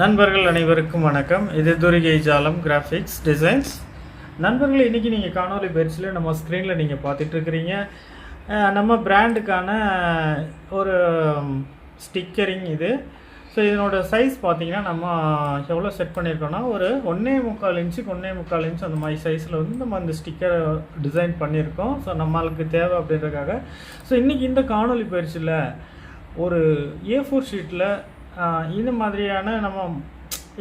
நண்பர்கள் அனைவருக்கும் வணக்கம். இது துரிகை ஜாலம் கிராஃபிக்ஸ் டிசைன்ஸ் நண்பர்கள் இன்றைக்கி நீங்கள் காணொலி பயிற்சியில் நம்ம ஸ்க்ரீனில் நீங்கள் பார்த்துட்ருக்குறீங்க நம்ம பிராண்டுக்கான ஒரு ஸ்டிக்கரிங் இது. ஸோ இதனோட சைஸ் பார்த்தீங்கன்னா நம்ம எவ்வளோ செட் பண்ணியிருக்கோம்னா ஒரு ஒன்றே முக்கால் இன்ச்சுக்கு ஒன்றே முக்கால் இன்ச் அந்த மாதிரி சைஸில் வந்து நம்ம அந்த ஸ்டிக்கரை டிசைன் பண்ணியிருக்கோம். ஸோ நம்மளுக்கு தேவை அப்படின்றதுக்காக. ஸோ இன்றைக்கி இந்த காணொலி பயிற்சியில் ஒரு ஏ ஃபோர் ஷீட்டில் இந்த மாதிரியான நம்ம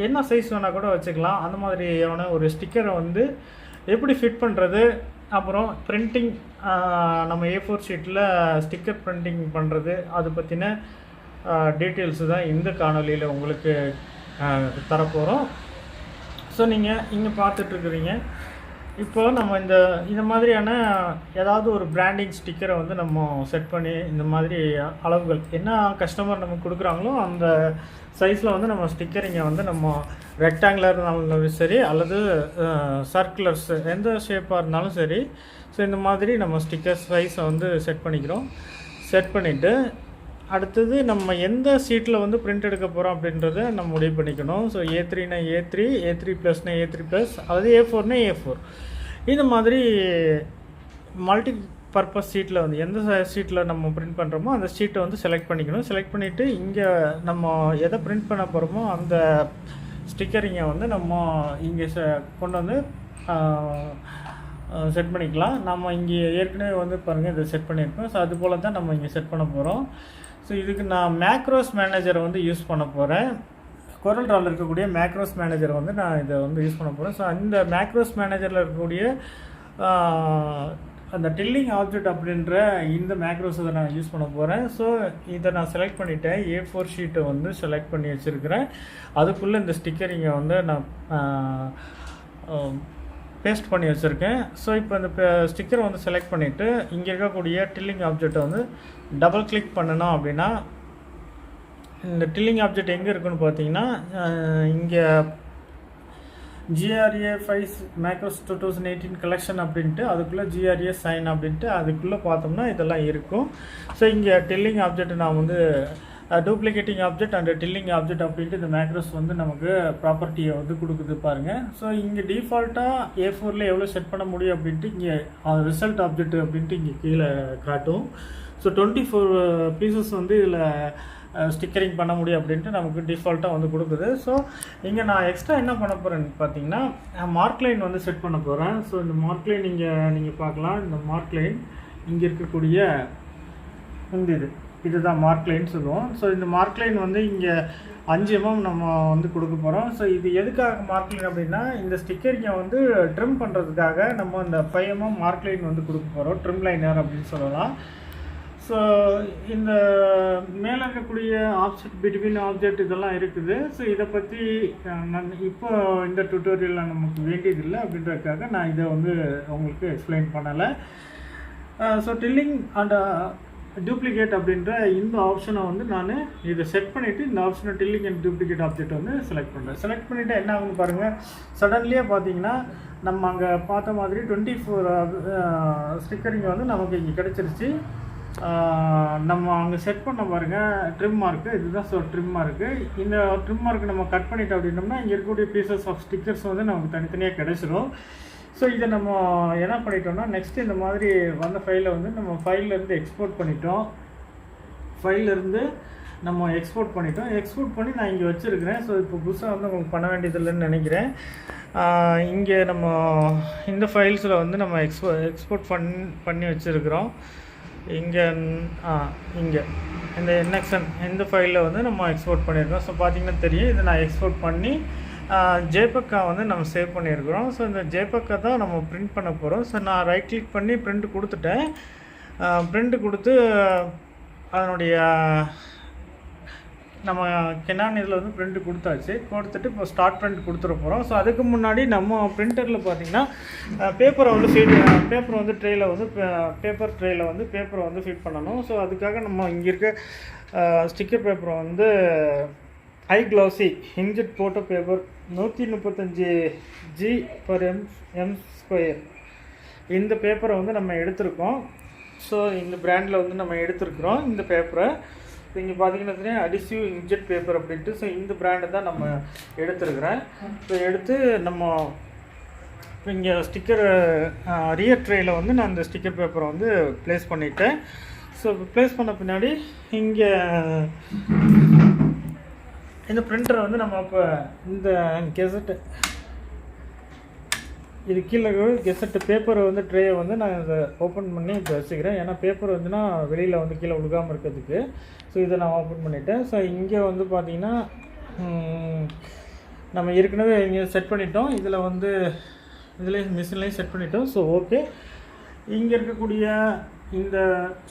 என்ன சைஸ் வேணால் கூட வச்சுக்கலாம். அந்த மாதிரியான ஒரு ஸ்டிக்கரை வந்து எப்படி ஃபிட் பண்ணுறது அப்புறம் பிரிண்டிங் நம்ம ஏ ஃபோர் ஷீட்டில் ஸ்டிக்கர் பிரிண்டிங் பண்ணுறது அது பற்றின டீட்டெயில்ஸு தான் இந்த காணொலியில் உங்களுக்கு தரப்போகிறோம் ஸோ நீங்கள் இங்கே பார்த்துட்ருக்குறீங்க இப்போ நம்ம இந்த இந்த மாதிரியான ஏதாவது ஒரு பிராண்டிங் ஸ்டிக்கரை வந்து நம்ம செட் பண்ணி இந்த மாதிரி அளவுகள் என்ன கஸ்டமர் நமக்கு கொடுக்குறாங்களோ அந்த சைஸில் வந்து நம்ம ஸ்டிக்கரிங்கை வந்து நம்ம ரெக்டாங்குலர் இருந்தாலும் சரி அல்லது சர்க்குலர்ஸ் எந்த ஷேப்பாக இருந்தாலும் சரி. ஸோ இந்த மாதிரி நம்ம ஸ்டிக்கர் சைஸை வந்து செட் பண்ணிக்கிறோம். செட் பண்ணிவிட்டு அடுத்தது நம்ம எந்த சீட்டில் வந்து பிரிண்ட் எடுக்க போகிறோம் அப்படின்றத நம்ம முடிவு பண்ணிக்கணும். ஸோ ஏ த்ரீனா ஏ த்ரீ ஏ த்ரீ ப்ளஸ்னா ஏ த்ரீ ப்ளஸ் அதாவது ஏ ஃபோர்னா ஏ ஃபோர் இந்த மாதிரி மல்டி பர்பஸ் சீட்டில் வந்து எந்த சீட்டில் நம்ம பிரிண்ட் பண்ணுறோமோ அந்த சீட்டை வந்து செலக்ட் பண்ணிக்கணும். செலக்ட் பண்ணிவிட்டு இங்கே நம்ம எதை பிரிண்ட் பண்ண போகிறோமோ அந்த ஸ்டிக்கரிங்கை வந்து நம்ம இங்கே செ கொண்டு வந்து செட் பண்ணிக்கலாம். நம்ம இங்கே ஏற்கனவே வந்து பாருங்கள் இதை செட் பண்ணியிருக்கோம். ஸோ அது போல் தான் நம்ம இங்கே செட் பண்ண போகிறோம் ஸோ இதுக்கு நான் மேக்ரோஸ் மேனேஜரை வந்து யூஸ் பண்ண போகிறேன் குரல் ட்ராவில் இருக்கக்கூடிய மேக்ரோஸ் மேனேஜரை வந்து நான் இதை வந்து யூஸ் பண்ண போகிறேன் ஸோ இந்த மேக்ரோஸ் மேனேஜரில் இருக்கக்கூடிய அந்த டில்லிங் ஆப்ஜெக்ட் அப்படின்ற இந்த மேக்ரோஸ் இதை நான் யூஸ் பண்ண போகிறேன் ஸோ இதை நான் செலக்ட் பண்ணிட்டேன். ஏ ஃபோர் ஷீட்டை வந்து செலக்ட் பண்ணி வச்சுருக்கிறேன். அதுக்குள்ளே இந்த ஸ்டிக்கரிங்கை வந்து நான் பேஸ்ட் பண்ணி வச்சுருக்கேன். ஸோ இப்போ இந்த ஸ்டிக்கரை வந்து செலக்ட் பண்ணிவிட்டு இங்கே இருக்கக்கூடிய டில்லிங் ஆப்ஜெக்டை வந்து டபுள் கிளிக் பண்ணணும் அப்படின்னா இந்த டில்லிங் ஆப்ஜெக்ட் எங்கே இருக்குன்னு பார்த்தீங்கன்னா இங்கே GRA five macros two thousand eighteen collection அப்படின்ட்டு அதுக்குள்ளே ஜிஆர்ஏ சைன் அப்படின்ட்டு அதுக்குள்ளே பார்த்தோம்னா இதெல்லாம் இருக்கும். ஸோ இங்கே டில்லிங் ஆப்ஜெக்ட் நான் வந்து duplicating object and tiling object அப்படின்ட்டு இந்த மேக்ரோஸ் வந்து நமக்கு ப்ராப்பர்ட்டியை வந்து கொடுக்குது பாருங்கள் ஸோ இங்கே டிஃபால்ட்டாக ஏ ஃபோரில் எவ்வளோ செட் பண்ண முடியும் அப்படின்ட்டு இங்கே ரிசல்ட் ஆப்ஜெக்ட் அப்படின்ட்டு இங்கே கீழே காட்டும். ஸோ டுவெண்ட்டி ஃபோர் பீசஸ் வந்து இதில் ஸ்டிக்கரிங் பண்ண முடியும் அப்படின்ட்டு நமக்கு டிஃபால்ட்டாக வந்து கொடுக்குது. ஸோ இங்கே நான் எக்ஸ்ட்ரா என்ன பண்ண போகிறேன்னு பார்த்தீங்கன்னா மார்க் லைன் வந்து செட் பண்ண போகிறேன் ஸோ இந்த மார்க் லைன் இங்கே நீங்கள் பார்க்கலாம். இந்த மார்க் லைன் இங்கே இருக்கக்கூடிய இந்த இது. இதுதான் மார்க் லைன் சொல்லுவோம். ஸோ இந்த மார்க் லைன் வந்து இங்கே அஞ்சு எம்எம் நம்ம வந்து கொடுக்க போகிறோம் ஸோ இது எதுக்காக மார்க் லைன் அப்படின்னா இந்த ஸ்டிக்கரிங்கை வந்து ட்ரிம் பண்ணுறதுக்காக நம்ம இந்த ஃபைவ் எம்எம் மார்க் லைன் வந்து கொடுக்க போகிறோம் ட்ரிம் லைனர் அப்படின்னு சொல்லலாம். ஸோ இந்த மேலே இருக்கக்கூடிய ஆப்ஜெக்ட் பிட்வீன் ஆப்ஜெக்ட் இதெல்லாம் இருக்குது. ஸோ இதை பற்றி நான் இப்போ இந்த டுட்டோரியலில் நமக்கு வேண்டியதில்லை அப்படின்றதுக்காக நான் இதை வந்து உங்களுக்கு எக்ஸ்பிளைன் பண்ணலை. ஸோ டில்லிங் அண்ட் டூப்ளிகேட் அப்படின்ற இந்த ஆப்ஷனை வந்து நான் இதை செட் பண்ணிவிட்டு இந்த ஆப்ஷனை டில்லிங் அண்ட் டூப்ளிகேட் ஆப்ஜெக்ட் வந்து செலக்ட் பண்ணுறேன் செலக்ட் பண்ணிவிட்டு என்ன ஆகுன்னு பாருங்கள் சடன்லியே பார்த்தீங்கன்னா நம்ம அங்கே பார்த்த மாதிரி டுவெண்ட்டி ஃபோர் ஸ்டிக்கரிங் வந்து நமக்கு இங்கே கிடச்சிருச்சு. நம்ம அங்கே செட் பண்ண பாருங்கள் ட்ரிம் மார்க்கு இதுதான் ஸோ ட்ரிம் மார்க்கு இந்த ட்ரிம் மார்க்கு நம்ம கட் பண்ணிட்டோம் அப்படின்னோம்னா இங்கே இருக்கக்கூடிய பீசஸ் ஆஃப் ஸ்டிக்கர்ஸ் வந்து நமக்கு தனித்தனியாக கிடச்சிரும். ஸோ இதை நம்ம என்ன பண்ணிட்டோம்னா நெக்ஸ்ட் இந்த மாதிரி வந்த ஃபைலை வந்து நம்ம ஃபைல்லேருந்து எக்ஸ்போர்ட் பண்ணிட்டோம். ஃபைல்லேருந்து நம்ம எக்ஸ்போர்ட் பண்ணிட்டோம். எக்ஸ்போர்ட் பண்ணி நான் இங்கே வச்சுருக்கிறேன். ஸோ இப்போ புதுசாக வந்து உங்களுக்கு பண்ண வேண்டியதில்லைன்னு நினைக்கிறேன். இங்கே நம்ம இந்த ஃபைல்ஸில் வந்து நம்ம எக்ஸ்போ எக்ஸ்போர்ட் பண் பண்ணி வச்சுருக்கிறோம். இங்கே ஆ இங்கே. இந்த என்எக்ஸன் இந்த ஃபைலில் வந்து நம்ம எக்ஸ்போர்ட் பண்ணியிருக்கோம் ஸோ பார்த்தீங்கன்னா தெரியும். இதை நான் எக்ஸ்போர்ட் பண்ணி ஜேபக்கா வந்து நம்ம சேவ் பண்ணியிருக்கிறோம். ஸோ இந்த ஜேபக்கா தான் நம்ம பிரிண்ட் பண்ண போகிறோம் ஸோ நான் ரைட் கிளிக் பண்ணி பிரிண்ட் கொடுத்துட்டேன். பிரிண்ட் கொடுத்து அதனுடைய நம்ம கெனான் இதில் வந்து பிரிண்ட் கொடுத்தாச்சு. கொடுத்துட்டு இப்போ ஸ்டார்ட் பிரிண்ட் கொடுத்துட போகிறோம் ஸோ அதுக்கு முன்னாடி நம்ம பிரிண்டரில் பார்த்தீங்கன்னா பேப்பரை வந்து ஃபீட் பேப்பர் வந்து ட்ரேயில் வந்து பேப்பர் ட்ரேயில் வந்து பேப்பரை வந்து ஃபிட் பண்ணணும். ஸோ அதுக்காக நம்ம இங்கே இருக்க ஸ்டிக்கர் பேப்பரை வந்து ஐ க்ளவுசி இன்ஜெட் போட்ட பேப்பர் நூற்றி முப்பத்தஞ்சு G per M M square இந்த பேப்பரை வந்து நம்ம எடுத்திருக்கோம். ஸோ இந்த பிராண்டில் வந்து நம்ம எடுத்திருக்கிறோம் இந்த பேப்பரை இங்கே பார்த்தீங்கன்னா அடிசிவ் இன்ஜெட் பேப்பர் அப்படின்ட்டு ஸோ இந்த பிராண்டை தான் நம்ம எடுத்துருக்குறேன். ஸோ எடுத்து நம்ம இப்போ இங்கே ஸ்டிக்கர் ரியர் ட்ரேயில் வந்து நான் இந்த ஸ்டிக்கர் பேப்பரை வந்து ப்ளேஸ் பண்ணிட்டேன். ஸோ ப்ளேஸ் பண்ண பின்னாடி இங்கே இந்த பிரிண்டரை வந்து நம்ம இப்போ இந்த கெசட்டு இது கீழே கெசட்டு பேப்பரை வந்து ட்ரேயை வந்து நான் இதை ஓப்பன் பண்ணி இப்போ வச்சுக்கிறேன். ஏன்னா பேப்பர் வந்துன்னா வெளியில் வந்து கீழே விழுகாமல் இருக்கிறதுக்கு. ஸோ இதை நான் ஓப்பன் பண்ணிட்டேன். ஸோ இங்கே வந்து பார்த்திங்கன்னா நம்ம ஏற்கனவே இங்கே செட் பண்ணிட்டோம். இதில் வந்து இதுலேயும் மிஷின்லேயும் செட் பண்ணிட்டோம். ஸோ ஓகே இங்கே இருக்கக்கூடிய இந்த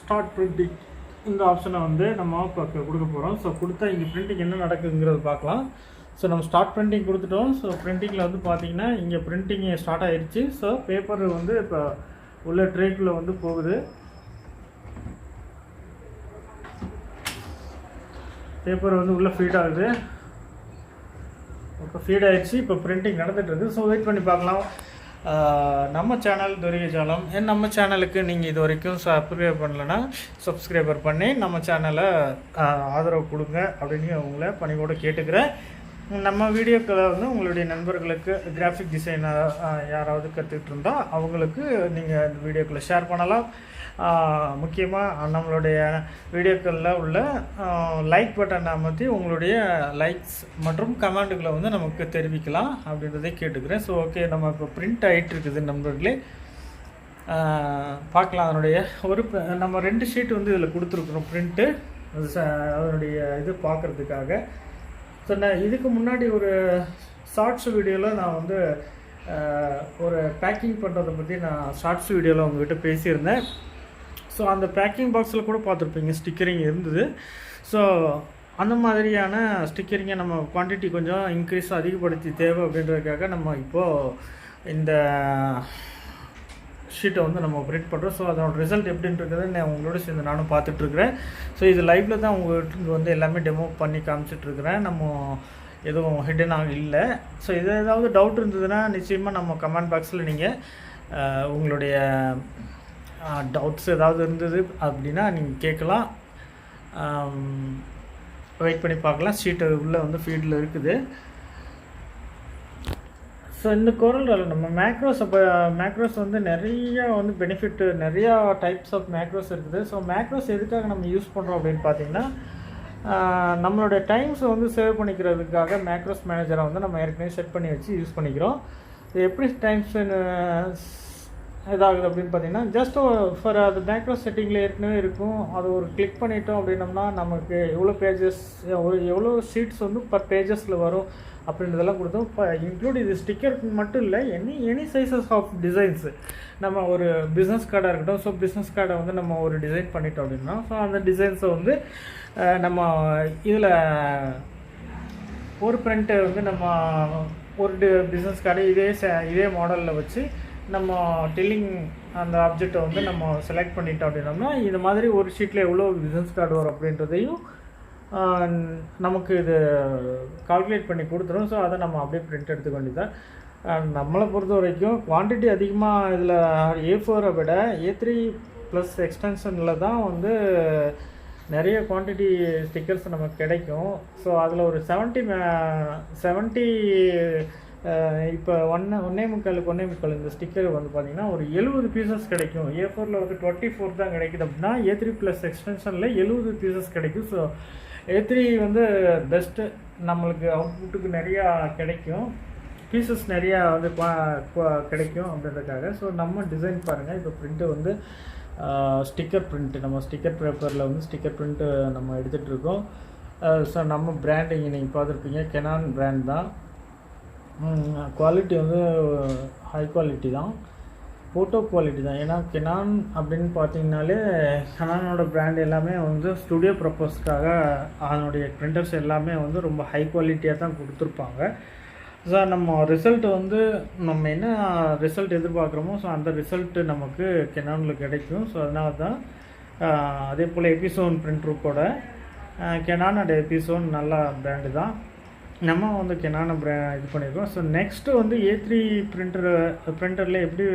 ஸ்டார்ட் பிரிண்டிங் இந்த ஆப்ஷனை வந்து நம்ம கொடுக்க போகிறோம் ஸோ கொடுத்தா இங்கே பிரிண்டிங் என்ன நடக்குங்கிறது பார்க்கலாம். ஸோ நம்ம ஸ்டார்ட் பிரிண்டிங் கொடுத்துட்டோம். ஸோ பிரிண்டிங்கில் வந்து பார்த்தீங்கன்னா இங்கே பிரிண்டிங் ஸ்டார்ட் ஆகிடுச்சு ஸோ பேப்பர் வந்து இப்போ உள்ள ட்ரேக்குள்ளே வந்து போகுது. பேப்பர் வந்து உள்ளே ஃபீட் ஆகுது. இப்போ ஃபீட் ஆகிடுச்சு இப்போ பிரிண்டிங் நடந்துகிட்டு இருக்குது ஸோ வெயிட் பண்ணி பார்க்கலாம். நம்ம சேனல் துரியஜாலம் என் நம்ம சேனலுக்கு நீங்கள் இது வரைக்கும் சப்ஸ்கிரைப் பண்ணலைன்னா சப்ஸ்கிரைபர் பண்ணி நம்ம சேனலை ஆதரவு கொடுங்க அப்படின்னு உங்களை பணிவோடு கேட்டுக்கிறேன். நம்ம வீடியோக்களை வந்து உங்களுடைய நண்பர்களுக்கு கிராஃபிக் டிசைனர் யாராவது கற்றுக்கிட்டு இருந்தால் அவங்களுக்கு நீங்கள் இந்த வீடியோக்களை ஷேர் பண்ணலாம். முக்கியமாக நம்மளுடைய வீடியோக்களில் உள்ள லைக் பட்டன் அமர்த்தி உங்களுடைய லைக்ஸ் மற்றும் கமெண்ட்டுகளை வந்து நமக்கு தெரிவிக்கலாம் அப்படின்றதை கேட்டுக்கிறேன். ஸோ ஓகே நம்ம இப்போ பிரிண்ட் ஆகிட்டு இருக்குது நண்பர்களே. பார்க்கலாம் அதனுடைய ஒரு நம்ம ரெண்டு ஷீட் வந்து இதில் கொடுத்துருக்குறோம் பிரிண்ட்டு அதனுடைய இது பார்க்குறதுக்காக. ஸோ நான் இதுக்கு முன்னாடி ஒரு ஷார்ட்ஸ் வீடியோவில் நான் வந்து ஒரு பேக்கிங் பண்ணுறதை பற்றி நான் ஷார்ட்ஸ் வீடியோவில் உங்கள்கிட்ட பேசியிருந்தேன். ஸோ அந்த பேக்கிங் பாக்ஸில் கூட பார்த்துருப்பீங்க ஸ்டிக்கரிங் இருந்தது. ஸோ அந்த மாதிரியான ஸ்டிக்கரிங்கை நம்ம குவான்டிட்டி கொஞ்சம் இன்க்ரீஸ் அதிகப்படுத்தி தேவை அப்படின்றதுக்காக நம்ம இப்போது இந்த ஷீட்டை வந்து நம்ம பிரிண்ட் பண்ணுறோம் ஸோ அதோட ரிசல்ட் எப்படின்றத நான் உங்களோட சேர்ந்து நானும் பார்த்துட்ருக்குறேன் ஸோ இது லைவில் தான் உங்களுக்கு வந்து எல்லாமே டெமோ பண்ணி காமிச்சிட்ருக்குறேன் நம்ம எதுவும் ஹிடனாக இல்லை. ஸோ இது ஏதாவது டவுட் இருந்ததுன்னா நிச்சயமாக நம்ம கமெண்ட் பாக்ஸில் நீங்கள் உங்களுடைய டவுட்ஸ் ஏதாவது இருந்தது அப்படின்னா நீங்கள் கேட்கலாம். வெயிட் பண்ணி பார்க்கலாம். சீட்டு உள்ளே வந்து ஃபீல்டில் இருக்குது. ஸோ இந்த குரல் நம்ம மேக்ரோஸ் அப்போ மேக்ரோஸ் வந்து நிறைய வந்து பெனிஃபிட் நிறையா டைப்ஸ் ஆஃப் மேக்ரோஸ் இருக்குது. ஸோ மேக்ரோஸ் எதுக்காக நம்ம யூஸ் பண்ணுறோம் அப்படின்னு பார்த்தீங்கன்னா நம்மளுடைய டைம்ஸை வந்து சேவ் பண்ணிக்கிறதுக்காக மேக்ரோஸ் மேனேஜரை வந்து நம்ம ஏற்கனவே செட் பண்ணி வச்சு யூஸ் பண்ணிக்கிறோம். எப்படி டைம்ஸ் இதாகுது அப்படின்னு பார்த்தீங்கன்னா ஜஸ்ட் ஃபார் அது மேக்ரோ செட்டிங்கில் ஏற்கனவே இருக்கும். அது ஒரு கிளிக் பண்ணிட்டோம் அப்படின்னோம்னா நமக்கு எவ்வளோ பேஜஸ் எவ்வளோ சீட்ஸ் வந்து பர் பேஜஸில் வரும் அப்படின்றதெல்லாம் கொடுத்தோம். இப்போ இன்க்ளூட் இது ஸ்டிக்கருக்கு மட்டும் இல்லை any any sizes of designs நம்ம ஒரு பிஸ்னஸ் கார்டாக இருக்கட்டும் ஸோ பிஸ்னஸ் கார்டை வந்து நம்ம ஒரு டிசைன் பண்ணிட்டோம் அப்படின்னா ஸோ அந்த டிசைன்ஸை வந்து நம்ம இதில் ஒரு பிரிண்ட்டை வந்து நம்ம ஒரு பிஸ்னஸ் கார்டு இதே ச- இதே மாடலில் வச்சு நம்ம டில்லிங் அந்த ஆப்ஜெக்டை வந்து நம்ம செலக்ட் பண்ணிட்டோம் அப்படின்னோம்னா இது மாதிரி ஒரு ஷீட்டில் எவ்வளோ பிஸ்னஸ் கார்டு வரும் அப்படின்றதையும் நமக்கு இது கால்குலேட் பண்ணி கொடுத்துரும். ஸோ அதை நம்ம அப்படியே பிரிண்ட் எடுத்துக்க வேண்டியதான் நம்மளை பொறுத்த வரைக்கும் குவான்டிட்டி அதிகமாக இதில் ஏ ஃபோரை விட ஏ த்ரீ ப்ளஸ் எக்ஸ்டென்ஷனில் தான் வந்து நிறைய குவான்டிட்டி ஸ்டிக்கர்ஸ் நமக்கு கிடைக்கும். ஸோ அதில் ஒரு செவன்ட்டி செவன்ட்டி இப்போ ஒன்று ஒன்னே முக்காலுக்கு ஒன்னே முக்கால் இந்த ஸ்டிக்கர் வந்து பார்த்தீங்கன்னா ஒரு எழுபது பீசஸ் கிடைக்கும். ஏ ஃபோரில் வந்து டுவெண்ட்டி ஃபோர் தான் கிடைக்குது அப்படின்னா ஏ த்ரீ ப்ளஸ் எக்ஸ்டென்ஷனில் எழுபது பீசஸ் கிடைக்கும். ஸோ ஏ த்ரீ வந்து பெஸ்ட்டு நம்மளுக்கு அவுட்புட்டுக்கு நிறையா கிடைக்கும். பீசஸ் நிறையா வந்து கிடைக்கும் அப்படின்றதுக்காக. ஸோ நம்ம டிசைன் பாருங்கள் இப்போ பிரிண்ட்டு வந்து ஸ்டிக்கர் பிரிண்ட்டு நம்ம ஸ்டிக்கர் பேப்பரில் வந்து ஸ்டிக்கர் பிரிண்ட்டு நம்ம எடுத்துகிட்ருக்கோம் ஸோ நம்ம பிராண்டிங் நீங்கள் பார்த்துருப்பீங்க. கெனான் பிராண்ட் தான். குவாலிட்டி வந்து ஹை குவாலிட்டி தான். ஃபோட்டோ குவாலிட்டி தான். ஏன்னா கெனான் அப்படின்னு பார்த்தீங்கனாலே கெனானோட பிராண்ட் எல்லாமே வந்து ஸ்டுடியோ ப்ரப்போஸ்க்காக அதனுடைய பிரிண்டர்ஸ் எல்லாமே வந்து ரொம்ப ஹை குவாலிட்டியாக தான் கொடுத்துருப்பாங்க. ஸோ நம்ம ரிசல்ட் வந்து நம்ம என்ன ரிசல்ட் எதிர்பார்க்குறோமோ ஸோ அந்த ரிசல்ட்டு நமக்கு கெனானில் கிடைக்கும். ஸோ அதனால தான் அதே போல் எபிசோன் பிரிண்டருக்கூட கெனான் அண்ட் எபிசோன் நல்ல பிராண்டு தான். நம்ம வந்து கெனான பிரா இது பண்ணியிருக்கோம். ஸோ நெக்ஸ்ட்டு வந்து ஏ த்ரீ பிரிண்டர் பிரிண்டரில் எப்படி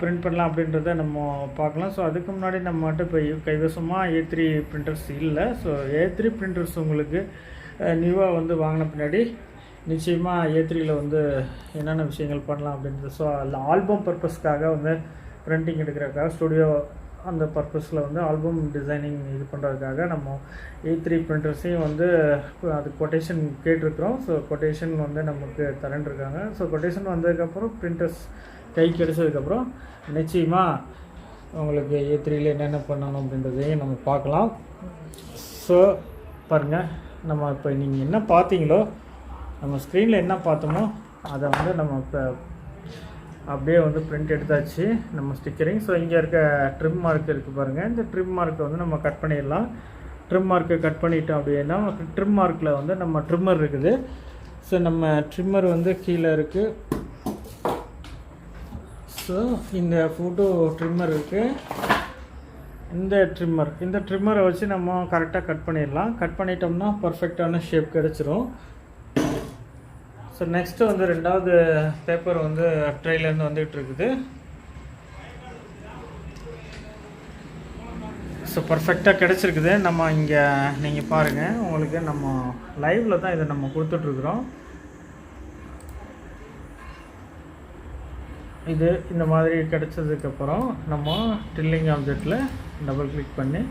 பிரிண்ட் பண்ணலாம் அப்படின்றத நம்ம பார்க்கலாம். ஸோ அதுக்கு முன்னாடி நம்ம மட்டும் இப்போ கைவசமாக ஏ த்ரீ பிரிண்டர்ஸ் இல்லை. ஸோ ஏ த்ரீ பிரிண்டர்ஸ் உங்களுக்கு நியூவாக வந்து வாங்கின பின்னாடி நிச்சயமாக ஏ த்ரீயில் வந்து என்னென்ன விஷயங்கள் பண்ணலாம் அப்படின்றது. ஸோ அதில் ஆல்பம் பர்பஸ்க்காக வந்து பிரிண்டிங் எடுக்கிறதுக்காக ஸ்டுடியோ அந்த பர்பஸில் வந்து ஆல்பம் டிசைனிங் இது பண்ணுறதுக்காக நம்ம ஏ த்ரீ பிரிண்டர்ஸையும் வந்து அது கொட்டேஷன் கேட்டிருக்கிறோம். ஸோ கொட்டேஷன் வந்து நமக்கு தரேன்ருக்காங்க ஸோ கொட்டேஷன் வந்ததுக்கப்புறம் பிரிண்டர்ஸ் கை கிடைச்சதுக்கப்புறம் நிச்சயமாக உங்களுக்கு ஏ த்ரீல என்னென்ன பண்ணணும் அப்படின்றதையும் நம்ம பார்க்கலாம். ஸோ பாருங்கள் நம்ம இப்போ நீங்கள் என்ன பார்த்தீங்களோ நம்ம ஸ்க்ரீனில் என்ன பார்த்தோமோ அதை வந்து நம்ம இப்போ அப்படியே வந்து பிரிண்ட் எடுத்தாச்சு. நம்ம ஸ்டிக்கரிங் ஸோ இங்கே இருக்க ட்ரிம் மார்க் இருக்குது பாருங்கள் இந்த ட்ரிம் மார்க்கை வந்து நம்ம கட் பண்ணிடலாம். ட்ரிம் மார்க்கை கட் பண்ணிட்டோம் அப்படின்னா ட்ரிம் மார்க்கில் வந்து நம்ம ட்ரிம்மர் இருக்குது. ஸோ நம்ம ட்ரிம்மர் வந்து கீழே இருக்குது ஸோ இந்த ஃபோட்டோ ட்ரிம்மர் இருக்குது இந்த ட்ரிம்மர் இந்த ட்ரிம்மரை வச்சு நம்ம கரெக்டாக கட் பண்ணிடலாம். கட் பண்ணிட்டோம்னா பர்ஃபெக்டான ஷேப் கிடச்சிரும். ஸோ நெக்ஸ்ட்டு வந்து ரெண்டாவது பேப்பர் வந்து ட்ரெயிலேருந்து வந்துகிட்டு இருக்குது ஸோ பர்ஃபெக்டாக கிடச்சிருக்குது. நம்ம இங்கே நீங்கள் பாருங்கள் உங்களுக்கு நம்ம லைவில் தான் இதை நம்ம கொடுத்துட்ருக்குறோம் இது இந்த மாதிரி கிடச்சதுக்கப்புறம் நம்ம ட்ரில்லிங் ஆப்ஜெக்டில் டபுள் கிளிக் பண்ணி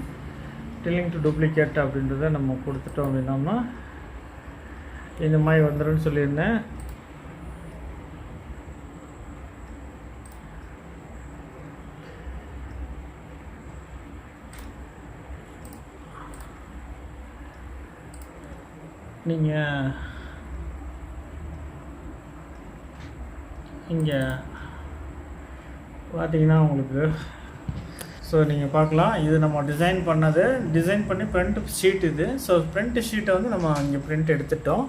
டில்லிங் டு டூப்ளிகேட் அப்படின்றத நம்ம கொடுத்துட்டோம் அப்படின்னோம்னா இந்த மாதிரி வந்துடும் சொல்லியிருந்தேன். நீங்கள் இங்கே பார்த்தீங்கன்னா உங்களுக்கு ஸோ நீங்கள் பார்க்கலாம். இது நம்ம டிசைன் பண்ணது. டிசைன் பண்ணி ப்ரிண்ட் ஷீட் இது. ஸோ ப்ரிண்ட் ஷீட்டை வந்து நம்ம இங்கே பிரிண்ட் எடுத்துட்டோம்.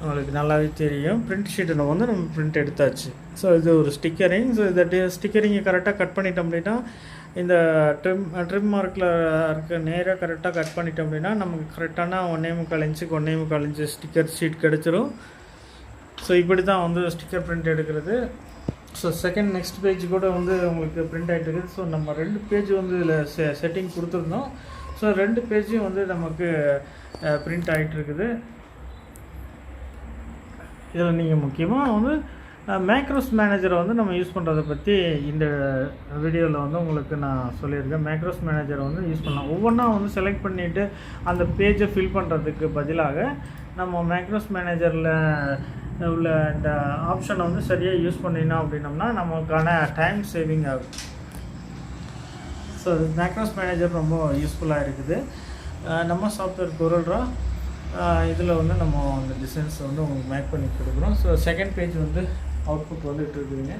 உங்களுக்கு நல்லாவே தெரியும். ப்ரிண்ட் ஷீட்டை நம்ம வந்து நம்ம பிரிண்ட் எடுத்தாச்சு. ஸோ இது ஒரு ஸ்டிக்கரிங் ஸோ இந்த ஸ்டிக்கரிங்கை கரெக்டாக கட் பண்ணிட்டோம் அப்படின்னா இந்த ட்ரிம் ட்ரிம் மார்க்கில் இருக்க நேராக கரெக்டாக கட் பண்ணிட்டோம் அப்படின்னா நமக்கு கரெக்டான ஒன்றே முக்கால் இன்ச்சுக்கு ஒன்றே முக்கால் இன்ச்சு ஸ்டிக்கர் ஷீட் கிடச்சிரும். ஸோ இப்படி தான் வந்து ஸ்டிக்கர் ப்ரிண்ட் எடுக்கிறது. ஸோ செகண்ட் நெக்ஸ்ட் பேஜ் கூட வந்து உங்களுக்கு பிரிண்ட் ஆகிட்டு இருக்குது ஸோ நம்ம ரெண்டு பேஜ் வந்து இதில் செ செட்டிங் கொடுத்துருந்தோம். ஸோ ரெண்டு பேஜும் வந்து நமக்கு பிரிண்ட் ஆகிட்டு இருக்குது. இதில் நீங்கள் முக்கியமாக வந்து மேக்ரோஸ் மேனேஜரை வந்து நம்ம யூஸ் பண்ணுறதை பற்றி இந்த வீடியோவில் வந்து உங்களுக்கு நான் சொல்லியிருக்கேன். மேக்ரோஸ் மேனேஜரை வந்து யூஸ் பண்ணலாம். ஒவ்வொன்றா வந்து செலக்ட் பண்ணிவிட்டு அந்த பேஜை ஃபில் பண்ணுறதுக்கு பதிலாக நம்ம மேக்ரோஸ் மேனேஜரில் உள்ள இந்த ஆப்ஷனை வந்து சரியாக யூஸ் பண்ணினோம் அப்படின்னோம்னா நமக்கான டைம் சேவிங் ஆகும். ஸோ மேக்ரோஸ் மேனேஜர் ரொம்ப யூஸ்ஃபுல்லாக இருக்குது. நம்ம சாஃப்ட்வேர் குரல்ரா இதில் வந்து நம்ம அந்த டிசைன்ஸ் வந்து உங்களுக்கு மேக் பண்ணி கொடுக்குறோம். ஸோ செகண்ட் பேஜ் வந்து அவுட்புட் வந்துட்டு இருக்குதுங்க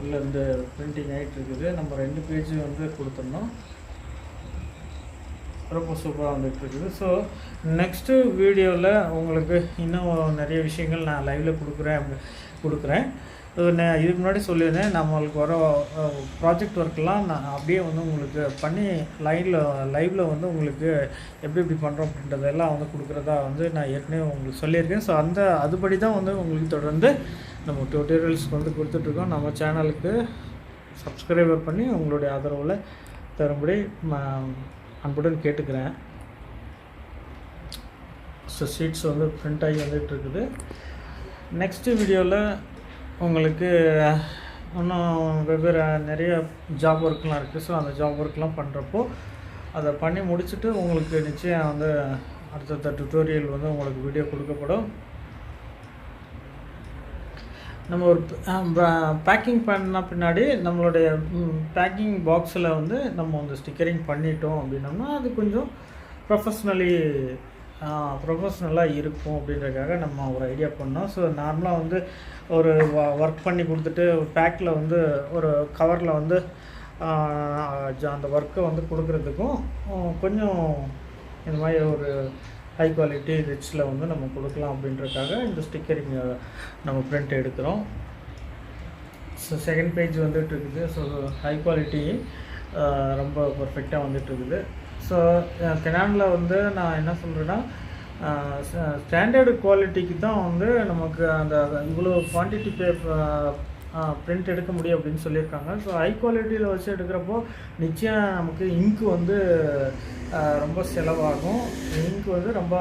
உள்ள இந்த பிரிண்டிங் ஆகிட்டு இருக்குது. நம்ம ரெண்டு பேஜ் வந்து கொடுத்துருந்தோம் ரொம்ப சூப்பராக வந்துட்டு இருக்குது ஸோ நெக்ஸ்ட்டு வீடியோவில் உங்களுக்கு இன்னும் நிறைய விஷயங்கள் நான் லைவில் கொடுக்குறேன் கொடுக்குறேன். நான் இதுக்கு முன்னாடி சொல்லியிருந்தேன் நம்மளுக்கு வர ப்ராஜெக்ட் ஒர்க்கெலாம் நான் அப்படியே வந்து உங்களுக்கு பண்ணி லைனில் லைவில் வந்து உங்களுக்கு எப்படி எப்படி பண்ணுறோம் அப்படின்றதெல்லாம் வந்து கொடுக்குறதா வந்து நான் ஏற்கனவே உங்களுக்கு சொல்லியிருக்கேன். ஸோ அந்த அதுபடி தான் வந்து உங்களுக்கு தொடர்ந்து நம்ம டியூட்டோரியல்ஸ் வந்து கொடுத்துட்ருக்கோம். நம்ம சேனலுக்கு சப்ஸ்கிரைபர் பண்ணி உங்களுடைய ஆதரவில் தரும்படி அன்புடன் கேட்டுக்கிறேன். ஸோ ஷீட்ஸ் வந்து ப்ரிண்ட் ஆகி வந்துட்டு இருக்குது. நெக்ஸ்ட்டு வீடியோவில் உங்களுக்கு இன்னும் வெவ்வேறு நிறைய ஜாப் ஒர்க்லாம் இருக்குது ஸோ அந்த ஜாப் ஒர்க்லாம் பண்ணுறப்போ அதை பண்ணி முடிச்சுட்டு உங்களுக்கு நிச்சயம் வந்து அடுத்தடுத்த டுட்டோரியல் வந்து உங்களுக்கு வீடியோ கொடுக்கப்படும். நம்ம ஒரு பேக்கிங் பண்ண பின்னாடி நம்மளுடைய பேக்கிங் பாக்ஸில் வந்து நம்ம வந்து ஸ்டிக்கரிங் பண்ணிட்டோம் அப்படின்னோம்னா அது கொஞ்சம் ப்ரொஃபஷ்னலி ப்ரொஃபஷ்னலாக இருக்கும் அப்படின்றதுக்காக நம்ம ஒரு ஐடியா பண்ணோம். ஸோ நார்மலாக வந்து ஒரு ஒர்க் பண்ணி கொடுத்துட்டு பேக்கில் வந்து ஒரு கவரில் வந்து அந்த ஒர்க்கை வந்து கொடுக்குறதுக்கும் கொஞ்சம் இந்த மாதிரி ஒரு ஹை குவாலிட்டி ரிச்சில் வந்து நம்ம கொடுக்கலாம் அப்படின்றக்காக இந்த ஸ்டிக்கரிங் நம்ம பிரிண்ட் எடுக்கிறோம். ஸோ செகண்ட் பேஜ் வந்துட்டு இருக்குது ஸோ ஹை குவாலிட்டி ரொம்ப பர்ஃபெக்டாக வந்துட்டு இருக்குது ஸோ கெனானில் வந்து நான் என்ன சொல்கிறேன்னா ஸ்டாண்டர்டு குவாலிட்டிக்கு தான் வந்து நமக்கு அந்த இவ்வளோ குவான்டிட்டி பே பிரிண்ட் எடுக்க முடியும் அப்படின்னு சொல்லியிருக்காங்க. ஸோ ஹை குவாலிட்டியில் வச்சு எடுக்கிறப்போ நிச்சயம் நமக்கு இங்கு வந்து ரொம்ப செலவாகும். இங்கு வந்து ரொம்ப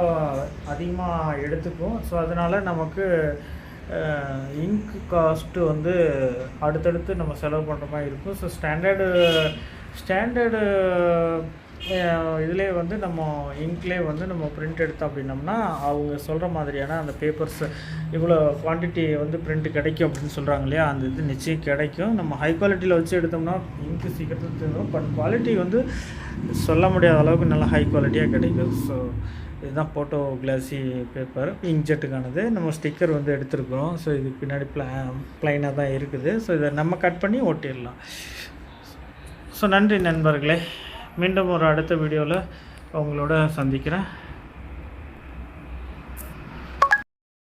அதிகமாக எடுத்துக்கும். ஸோ அதனால் நமக்கு இங்க் காஸ்ட்டு வந்து அடுத்தடுத்து நம்ம செலவு பண்ணுற மாதிரி இருக்கும். ஸோ ஸ்டாண்டர்டு ஸ்டாண்டர்டு இதிலே வந்து நம்ம இங்க்லேயே வந்து நம்ம பிரிண்ட் எடுத்தோம் அப்படின்னம்னா அவங்க சொல்கிற மாதிரியான அந்த பேப்பர்ஸ் இவ்வளோ குவான்டிட்டி வந்து பிரிண்ட் கிடைக்கும் அப்படின்னு சொல்கிறாங்க இல்லையா? அந்த இது நிச்சயம் கிடைக்கும். நம்ம ஹை குவாலிட்டியில் வச்சு எடுத்தோம்னா இங்கு சீக்கிரத்தில் தெரியும் பட் குவாலிட்டி வந்து சொல்ல முடியாத அளவுக்கு நல்லா ஹை குவாலிட்டியாக கிடைக்கும். ஸோ இதுதான் ஃபோட்டோ கிளாசி பேப்பர் இங்க்ஜெட்டுக்கானது நம்ம ஸ்டிக்கர் வந்து எடுத்துருக்குறோம். ஸோ இதுக்கு பின்னாடி ப்ளா ப்ளைனாக தான் இருக்குது. ஸோ இதை நம்ம கட் பண்ணி ஒட்டிடலாம். ஸோ நன்றி நண்பர்களே. மீண்டும் ஒரு அடுத்த வீடியோவில் உங்களோட சந்திக்கிறேன்.